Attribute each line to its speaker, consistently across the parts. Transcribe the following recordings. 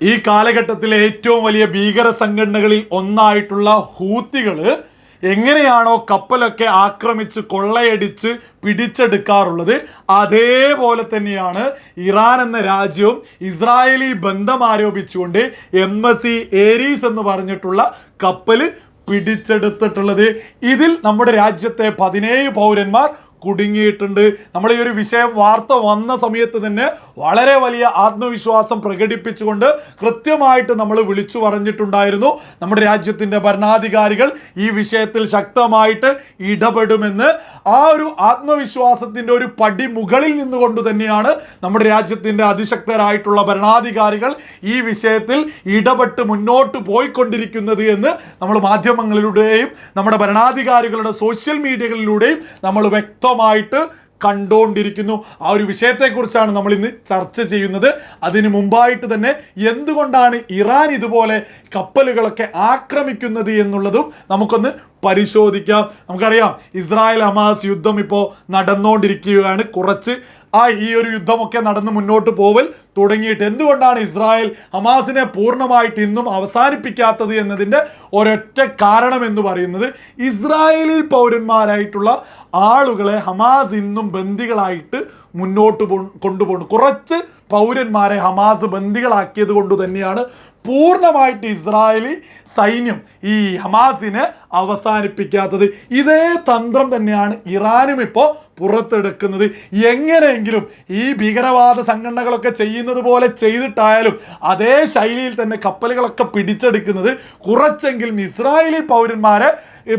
Speaker 1: ഈ കാലഘട്ടത്തിലെ ഏറ്റവും വലിയ ഭീകര സംഘടനകളിൽ ഒന്നായിട്ടുള്ള ഹൂത്തികൾ എങ്ങനെയാണോ കപ്പലൊക്കെ ആക്രമിച്ച് കൊള്ളയടിച്ച് പിടിച്ചെടുക്കാറുള്ളത് അതേപോലെ തന്നെയാണ് ഇറാൻ എന്ന രാജ്യവും ഇസ്രായേലി ബന്ധം ആരോപിച്ചുകൊണ്ട് എം എസ് സി ഏരീസ് എന്ന് പറഞ്ഞിട്ടുള്ള കപ്പൽ പിടിച്ചെടുത്തിട്ടുള്ളത്. ഇതിൽ നമ്മുടെ രാജ്യത്തെ പതിനേഴ് പൗരന്മാർ കുടുങ്ങിയിട്ടുണ്ട്. നമ്മൾ ഈ ഒരു വിഷയം വാർത്ത വന്ന സമയത്ത് തന്നെ വളരെ വലിയ ആത്മവിശ്വാസം പ്രകടിപ്പിച്ചുകൊണ്ട് കൃത്യമായിട്ട് നമ്മൾ വിളിച്ചു പറഞ്ഞിട്ടുണ്ടായിരുന്നു. നമ്മുടെ രാജ്യത്തിന്റെ ഭരണാധികാരികൾ ഈ വിഷയത്തിൽ ശക്തമായിട്ട് ഇടപെടുമെന്ന്. ആ ഒരു ആത്മവിശ്വാസത്തിന്റെ ഒരു പടി മുകളിൽ നിന്നുകൊണ്ട് തന്നെയാണ് നമ്മുടെ രാജ്യത്തിന്റെ അതിശക്തരായിട്ടുള്ള ഭരണാധികാരികൾ ഈ വിഷയത്തിൽ ഇടപെട്ട് മുന്നോട്ട് പോയിക്കൊണ്ടിരിക്കുന്നത് എന്ന് നമ്മൾ മാധ്യമങ്ങളിലൂടെയും നമ്മുടെ ഭരണാധികാരികളുടെ സോഷ്യൽ മീഡിയകളിലൂടെയും നമ്മൾ വ്യക്തമായിട്ട് കണ്ടുകൊണ്ടിരിക്കുന്നു ആ ഒരു വിഷയത്തെക്കുറിച്ചാണ് നമ്മൾ ഇന്ന് ചർച്ച ചെയ്യുന്നത്. അതിനു മുമ്പായിട്ട് തന്നെ എന്തുകൊണ്ടാണ് ഇറാൻ ഇതുപോലെ കപ്പലുകളൊക്കെ ആക്രമിക്കുന്നത് എന്നുള്ളതും നമുക്കൊന്ന് പരിശോധിക്കാം. നമുക്കറിയാം ഇസ്രായേൽ ഹമാസ് യുദ്ധം ഇപ്പോൾ നടന്നുകൊണ്ടിരിക്കുകയാണ് കുറച്ച് ആ ഈ ഒരു യുദ്ധമൊക്കെ നടന്ന് മുന്നോട്ട് പോവൽ തുടങ്ങിയിട്ട് എന്തുകൊണ്ടാണ് ഇസ്രായേൽ ഹമാസിനെ പൂർണമായിട്ട് ഇന്നും അവസാനിപ്പിക്കാത്തത് എന്നതിന്റെ ഒരൊറ്റ കാരണം എന്ന് പറയുന്നത് ഇസ്രായേലി പൗരന്മാരായിട്ടുള്ള ആളുകളെ ഹമാസ് ഇന്നും ബന്ദികളായിട്ട് മുന്നോട്ട് കൊണ്ടുപോകുന്നു. കുറച്ച് പൗരന്മാരെ ഹമാസ് ബന്ദികളാക്കിയത് കൊണ്ട് തന്നെയാണ് പൂർണമായിട്ട് ഇസ്രായേലി സൈന്യം ഈ ഹമാസിനെ അവസാനിപ്പിക്കാത്തത്. ഇതേ തന്ത്രം തന്നെയാണ് ഇറാനും ഇപ്പോൾ പുറത്തെടുക്കുന്നത്. എങ്ങനെയെങ്കിലും ഈ ഭീകരവാദ സംഘടനകളൊക്കെ ചെയ്യുന്നത് പോലെ ചെയ്തിട്ടായാലും അതേ ശൈലിയിൽ തന്നെ കപ്പലുകളൊക്കെ പിടിച്ചെടുക്കുന്നത് കുറച്ചെങ്കിലും ഇസ്രായേലി പൗരന്മാരെ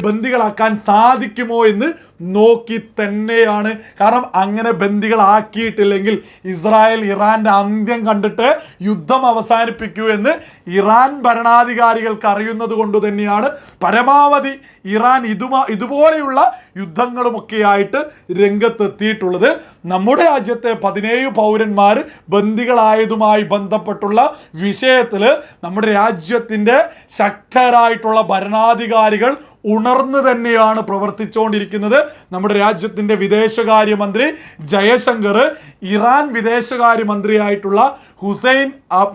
Speaker 1: ബന്ദികളാക്കാൻ സാധിക്കുമോ എന്ന് നോക്കി തന്നെയാണ്. കാരണം അങ്ങനെ ബന്ദികളാക്കിയിട്ടില്ലെങ്കിൽ ഇസ്രായേൽ ഇറാന്റെ അന്ത്യം കണ്ടിട്ട് യുദ്ധം അവസാനിപ്പിക്കൂ എന്ന് ഇറാൻ ഭരണാധികാരികൾക്ക് അറിയുന്നത് കൊണ്ട് തന്നെയാണ് പരമാവധി ഇറാൻ ഇതുമാ ഇതുപോലെയുള്ള യുദ്ധങ്ങളുമൊക്കെയായിട്ട് രംഗത്തെത്തിയിട്ടുള്ളത്. നമ്മുടെ രാജ്യത്തെ പതിനേഴ് പൗരന്മാർ ബന്ദികളായതുമായി ബന്ധപ്പെട്ടുള്ള വിഷയത്തിൽ നമ്മുടെ രാജ്യത്തിന്റെ ശക്തരായിട്ടുള്ള ഭരണാധികാരികൾ ഉണർന്നു തന്നെയാണ് പ്രവർത്തിച്ചുകൊണ്ടിരിക്കുന്നത് നമ്മുടെ രാജ്യത്തിന്റെ വിദേശകാര്യമന്ത്രി ജയശങ്കർ ഇറാൻ വിദേശകാര്യമന്ത്രിയായിട്ടുള്ള ഹുസൈൻ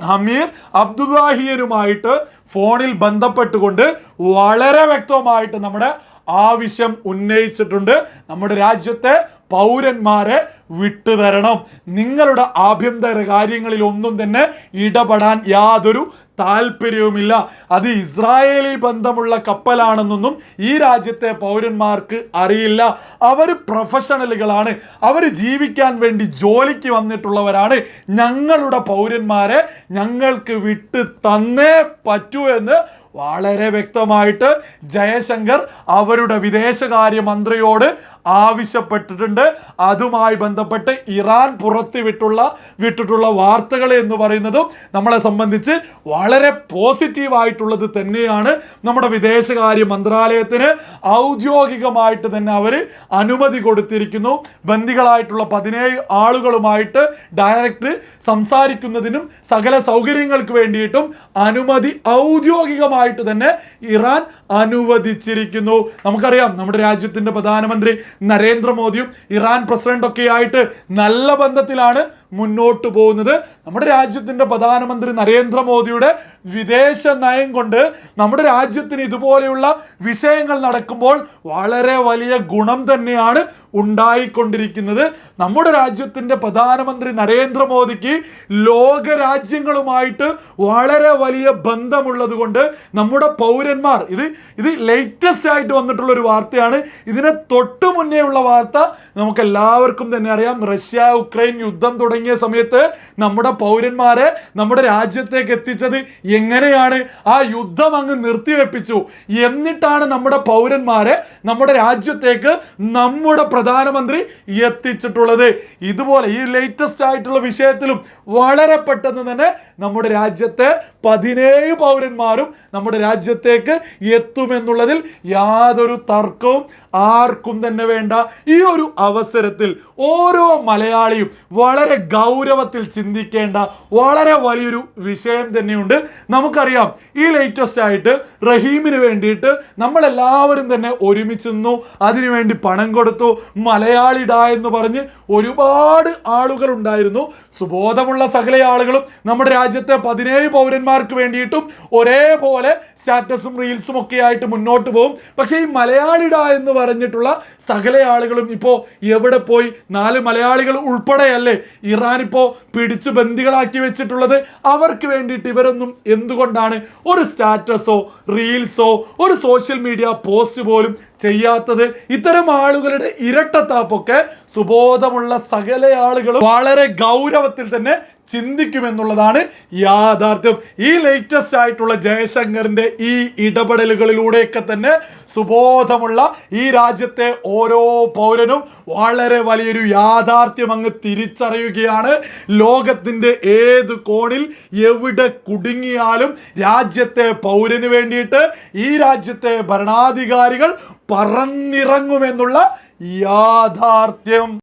Speaker 1: ഹമീർ അബ്ദുല്ലാഹിയനുമായിട്ട് ഫോണിൽ ബന്ധപ്പെട്ടുകൊണ്ട് വളരെ വ്യക്തമായിട്ട് നമ്മുടെ ആവശ്യം ഉന്നയിച്ചിട്ടുണ്ട്. നമ്മുടെ രാജ്യത്തെ പൗരന്മാരെ വിട്ടുതരണം. നിങ്ങളുടെ ആഭ്യന്തര കാര്യങ്ങളിൽ ഒന്നും തന്നെ ഇടപെടാൻ യാതൊരു താല്പര്യവുമില്ല. അത് ഇസ്രായേലി ബന്ധമുള്ള കപ്പലാണെന്നൊന്നും ഈ രാജ്യത്തെ പൗരന്മാർക്ക് അറിയില്ല. അവർ പ്രൊഫഷണലുകളാണ്. അവർ ജീവിക്കാൻ വേണ്ടി ജോലിക്ക് വന്നിട്ടുള്ളവരാണ്. ഞങ്ങളുടെ പൗരന്മാരെ ഞങ്ങൾക്ക് വിട്ട് തന്നേ പറ്റൂ എന്ന് വളരെ വ്യക്തമായിട്ട് ജയശങ്കർ അവരുടെ വിദേശകാര്യ മന്ത്രിയോട് ആവശ്യപ്പെട്ടിട്ടുണ്ട്. അതുമായി ബന്ധപ്പെട്ട് ഇറാൻ പുറത്തുവിട്ടുള്ള വിട്ടിട്ടുള്ള വാർത്തകൾ എന്ന് പറയുന്നതും നമ്മളെ സംബന്ധിച്ച് വളരെ പോസിറ്റീവായിട്ടുള്ളത് തന്നെയാണ്. നമ്മുടെ വിദേശകാര്യ മന്ത്രാലയത്തിന് ഔദ്യോഗികമായിട്ട് തന്നെ അവർ അനുമതി കൊടുത്തിരിക്കുന്നു. ബന്ദികളായിട്ടുള്ള പതിനേഴ് ആളുകളുമായിട്ട് ഡയറക്റ്റ് സംസാരിക്കുന്നതിനും സകല സൗകര്യങ്ങൾക്ക് വേണ്ടിയിട്ടും അനുമതി ഔദ്യോഗികമായിട്ട് തന്നെ ഇറാൻ അനുവദിച്ചിരിക്കുന്നു. നമുക്കറിയാം നമ്മുടെ രാജ്യത്തിന്റെ പ്രധാനമന്ത്രി നരേന്ദ്രമോദിയും ഇറാൻ പ്രസിഡന്റൊക്കെ ആയിട്ട് നല്ല ബന്ധത്തിലാണ് മുന്നോട്ട് പോകുന്നത്. നമ്മുടെ രാജ്യത്തിന്റെ പ്രധാനമന്ത്രി നരേന്ദ്രമോദിയുടെ വിദേശ നയം കൊണ്ട് നമ്മുടെ രാജ്യത്തിന് ഇതുപോലെയുള്ള വിഷയങ്ങൾ നടക്കുമ്പോൾ വളരെ വലിയ ഗുണം തന്നെയാണ് ഉണ്ടായിക്കൊണ്ടിരിക്കുന്നത്. നമ്മുടെ രാജ്യത്തിന്റെ പ്രധാനമന്ത്രി നരേന്ദ്രമോദിക്ക് ലോക രാജ്യങ്ങളുമായിട്ട് വളരെ വലിയ ബന്ധമുള്ളത് കൊണ്ട് നമ്മുടെ പൗരന്മാർ ഇത് ഇത് ലേറ്റസ്റ്റ് ആയിട്ട് വന്നിട്ടുള്ള ഒരു വാർത്തയാണ്. ഇതിനെ തൊട്ട് മുന്നേ ഉള്ള വാർത്ത നമുക്ക് എല്ലാവർക്കും തന്നെ അറിയാം. റഷ്യ ഉക്രൈൻ യുദ്ധം തുടങ്ങിയ സമയത്ത് നമ്മുടെ പൗരന്മാരെ നമ്മുടെ രാജ്യത്തേക്ക് എത്തിച്ചത് എങ്ങനെയാണ്? ആ യുദ്ധം അങ്ങ് നിർത്തിവെപ്പിച്ചു. എന്നിട്ടാണ് നമ്മുടെ പൗരന്മാരെ നമ്മുടെ രാജ്യത്തേക്ക് നമ്മുടെ പ്രധാനമന്ത്രി എത്തിച്ചിട്ടുള്ളത്. ഇതുപോലെ ഈ ലേറ്റസ്റ്റ് ആയിട്ടുള്ള വിഷയത്തിലും വളരെ പെട്ടെന്ന് തന്നെ നമ്മുടെ രാജ്യത്തെ പതിനേഴ് പൗരന്മാരും നമ്മുടെ രാജ്യത്തേക്ക് എത്തുമെന്നുള്ളതിൽ യാതൊരു തർക്കവും ആർക്കും തന്നെ വേണ്ട. ഈ ഒരു അവസരത്തിൽ ഓരോ മലയാളിയും വളരെ ഗൗരവത്തിൽ ചിന്തിക്കേണ്ട വളരെ വലിയൊരു വിഷയം തന്നെയുണ്ട്. നമുക്കറിയാം ഈ ലേറ്റസ്റ്റ് ആയിട്ട് റഹീമിന് വേണ്ടിയിട്ട് നമ്മളെല്ലാവരും തന്നെ ഒരുമിച്ച് നിന്നു. അതിനുവേണ്ടി പണം കൊടുത്തു. മലയാളിട എന്ന് പറഞ്ഞ് ഒരുപാട് ആളുകൾ ഉണ്ടായിരുന്നു സുബോധമുള്ള സകല ആളുകളും നമ്മുടെ രാജ്യത്തെ പതിനേഴ് പൗരന്മാർക്ക് വേണ്ടിയിട്ടും ഒരേപോലെ സ്റ്റാറ്റസും റീൽസും ഒക്കെ ആയിട്ട് മുന്നോട്ട് പോകും. പക്ഷേ ഈ മലയാളിടാ എന്ന് പറഞ്ഞിട്ടുള്ള സകല ആളുകളും ഇപ്പോൾ എവിടെ പോയി? നാല് മലയാളികൾ ഉൾപ്പെടെയല്ലേ ഇറാൻ ഇപ്പോൾ പിടിച്ച് ബന്ദികളാക്കി വെച്ചിട്ടുള്ളത് അവർക്ക് വേണ്ടിയിട്ട് ഇവരൊന്നും എന്തുകൊണ്ടാണ് ഒരു സ്റ്റാറ്റസോ റീൽസോ ഒരു സോഷ്യൽ മീഡിയ പോസ്റ്റ് പോലും ചെയ്യാത്തത്? ഇത്തരം ആളുകളുടെ ഇരട്ടത്താപ്പൊക്കെ സുബോധമുള്ള സകല ആളുകളും വളരെ ഗൗരവത്തിൽ തന്നെ ചിന്തിക്കുമെന്നുള്ളതാണ് യാഥാർത്ഥ്യം. ഈ ലേറ്റസ്റ്റ് ആയിട്ടുള്ള ജയശങ്കറിന്റെ ഈ ഇടപെടലുകളിലൂടെയൊക്കെ തന്നെ സുബോധമുള്ള ഈ രാജ്യത്തെ ഓരോ പൗരനും വളരെ വലിയൊരു യാഥാർത്ഥ്യം അങ്ങ് തിരിച്ചറിയുകയാണ്. ലോകത്തിന്റെ ഏത് കോണിൽ എവിടെ കുടുങ്ങിയാലും രാജ്യത്തെ പൗരന് വേണ്ടിയിട്ട് ഈ രാജ്യത്തെ ഭരണാധികാരികൾ പറന്നിറങ്ങുമെന്നുള്ള യാഥാർത്ഥ്യം.